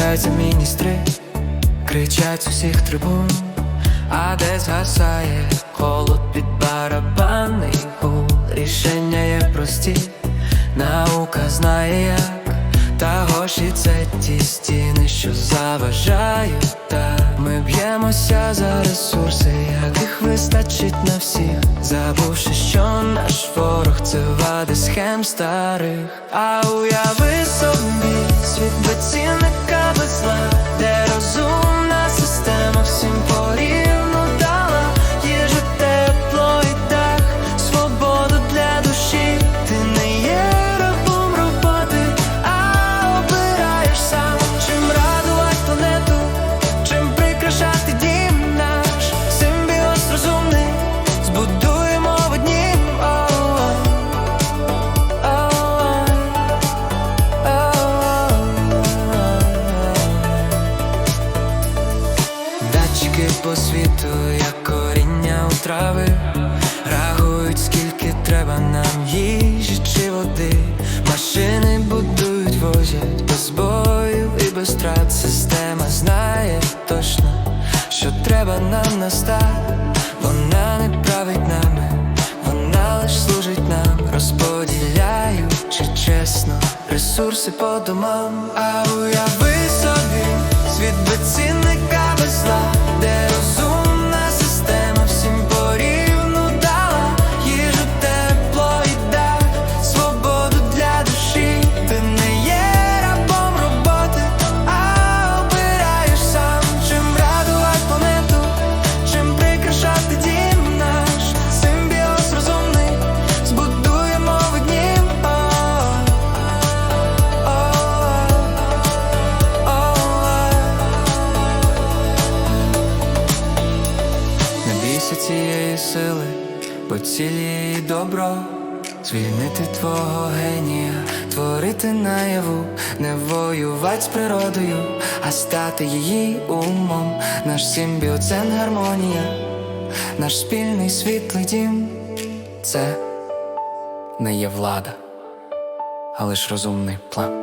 Включаються міністри, кричать з усіх трибун, а де згасає холод під барабани гул? Рішення є прості, наука знає як, та гоші це ті стіни, що заважають так. Ми б'ємося за ресурси, яких вистачить на всіх, забувши, що наш ворог це вади схем старих. А уяви собі світ без зла, де розумна Датчики по світу, як коріння у трави, реагують, скільки треба нам їжі чи води. Машини будують, возять без бою і без страт. Система знає точно, що треба нам настати. Вона не править нами, вона лиш служить нам, розподіляючи чесно ресурси по домам. А уяви собі світ без зла, цієї сили, бо ціль є і добро. Звільнити твого генія, творити наяву, не воювати з природою, а стати її умом. Наш симбіоцен гармонія, наш спільний світлий дім. Це не є влада, а лиш розумний план.